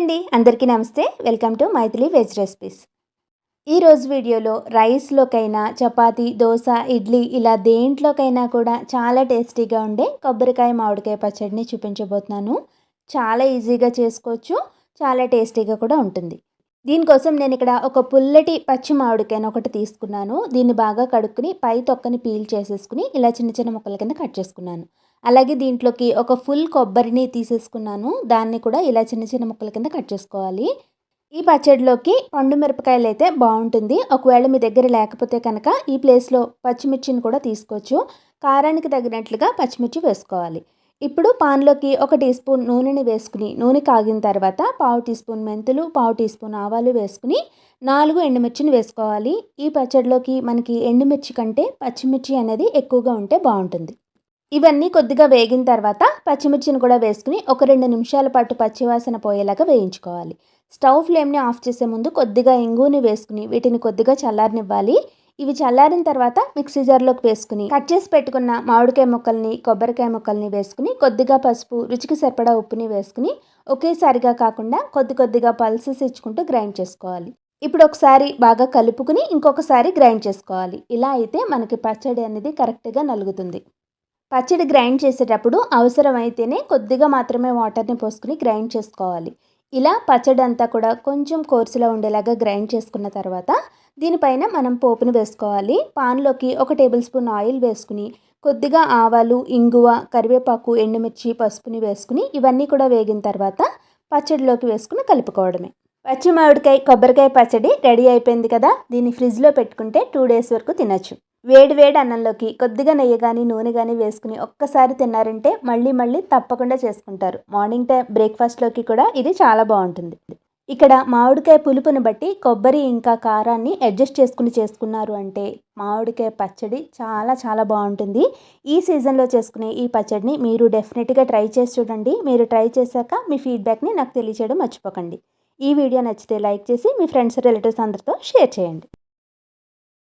అండి. అందరికీ నమస్తే. Welcome to Maithili veg recipes. ఈరోజు వీడియోలో రైస్లోకైనా చపాతీ దోశ ఇడ్లీ ఇలా దేంట్లోకైనా కూడా చాలా టేస్టీగా ఉండే కొబ్బరికాయ మామిడికాయ పచ్చడిని చూపించబోతున్నాను. చాలా ఈజీగా చేసుకోవచ్చు. చాలా టేస్టీగా కూడా ఉంటుంది. దీనికోసం నేను ఇక్కడ ఒక పుల్లటి పచ్చి మామిడికాయను ఒకటి తీసుకున్నాను. దీన్ని బాగా కడుక్కుని పై తొక్కని పీల్ చేసేసుకుని ఇలా చిన్న చిన్న ముక్కల కింద కట్ చేసుకున్నాను. అలాగే దీంట్లోకి ఒక ఫుల్ కొబ్బరిని తీసేసుకున్నాను. దాన్ని కూడా ఇలా చిన్న చిన్న ముక్కల కింద కట్ చేసుకోవాలి. ఈ పచ్చడిలోకి పండు మిరపకాయలు అయితే బాగుంటుంది. ఒకవేళ మీ దగ్గర లేకపోతే కనుక ఈ ప్లేస్లో పచ్చిమిర్చిని కూడా తీసుకోవచ్చు. కారానికి తగినట్లుగా పచ్చిమిర్చి వేసుకోవాలి. ఇప్పుడు పాన్లోకి ఒక టీ స్పూన్ నూనెని వేసుకుని నూనె కాగిన తర్వాత పావు టీ స్పూన్ మెంతులు పావు టీ స్పూన్ ఆవాలు వేసుకుని నాలుగు ఎండుమిర్చిని వేసుకోవాలి. ఈ పచ్చడిలోకి మనకి ఎండుమిర్చి కంటే పచ్చిమిర్చి అనేది ఎక్కువగా ఉంటే బాగుంటుంది. ఇవన్నీ కొద్దిగా వేగిన తర్వాత పచ్చిమిర్చిని కూడా వేసుకుని ఒక రెండు నిమిషాల పాటు పచ్చివాసన పోయేలాగా వేయించుకోవాలి. స్టవ్ ఫ్లేమ్ని ఆఫ్ చేసే ముందు కొద్దిగా ఇంగుని వేసుకుని వీటిని కొద్దిగా చల్లారనివ్వాలి. ఇవి చల్లారిన తర్వాత మిక్సీ జార్లోకి వేసుకుని కట్ చేసి పెట్టుకున్న మామిడికాయ ముక్కల్ని కొబ్బరికాయ ముక్కల్ని వేసుకుని కొద్దిగా పసుపు రుచికి సరిపడా ఉప్పుని వేసుకుని ఒకేసారిగా కాకుండా కొద్ది కొద్దిగా పల్సెస్ ఇచ్చుకుంటూ గ్రైండ్ చేసుకోవాలి. ఇప్పుడు ఒకసారి బాగా కలుపుకుని ఇంకొకసారి గ్రైండ్ చేసుకోవాలి. ఇలా అయితే మనకి పచ్చడి అనేది కరెక్ట్గా నలుగుతుంది. పచ్చడి గ్రైండ్ చేసేటప్పుడు అవసరమైతేనే కొద్దిగా మాత్రమే వాటర్ని పోసుకుని గ్రైండ్ చేసుకోవాలి. ఇలా పచ్చడి అంతా కూడా కొంచెం కోర్సులో ఉండేలాగా గ్రైండ్ చేసుకున్న తర్వాత దీనిపైన మనం పోపుని వేసుకోవాలి. పాన్లోకి ఒక టేబుల్ స్పూన్ ఆయిల్ వేసుకుని కొద్దిగా ఆవాలు ఇంగువ కరివేపాకు ఎండుమిర్చి పసుపుని వేసుకుని ఇవన్నీ కూడా వేగిన తర్వాత పచ్చడిలోకి వేసుకుని కలుపుకోవడమే. పచ్చి మామిడికాయ కొబ్బరికాయ పచ్చడి రెడీ అయిపోయింది కదా. దీన్ని ఫ్రిడ్జ్లో పెట్టుకుంటే టూ డేస్ వరకు తినచ్చు. వేడి వేడి అన్నంలోకి కొద్దిగా నెయ్యి కానీ నూనె కానీ వేసుకుని ఒక్కసారి తిన్నారంటే మళ్ళీ మళ్ళీ తప్పకుండా చేసుకుంటారు. మార్నింగ్ టైం బ్రేక్ఫాస్ట్లోకి కూడా ఇది చాలా బాగుంటుంది. ఇక్కడ మామిడికాయ పులుపును బట్టి కొబ్బరి ఇంకా కారాన్ని అడ్జస్ట్ చేసుకుని చేసుకున్నారు అంటే మామిడికాయ పచ్చడి చాలా చాలా బాగుంటుంది. ఈ సీజన్లో చేసుకునే ఈ పచ్చడిని మీరు డెఫినెట్గా ట్రై చేసి చూడండి. మీరు ట్రై చేశాక మీ ఫీడ్బ్యాక్ని నాకు తెలియచేయడం మర్చిపోకండి. ఈ వీడియో నచ్చితే లైక్ చేసి మీ ఫ్రెండ్స్ రిలేటివ్స్ అందరితో షేర్ చేయండి.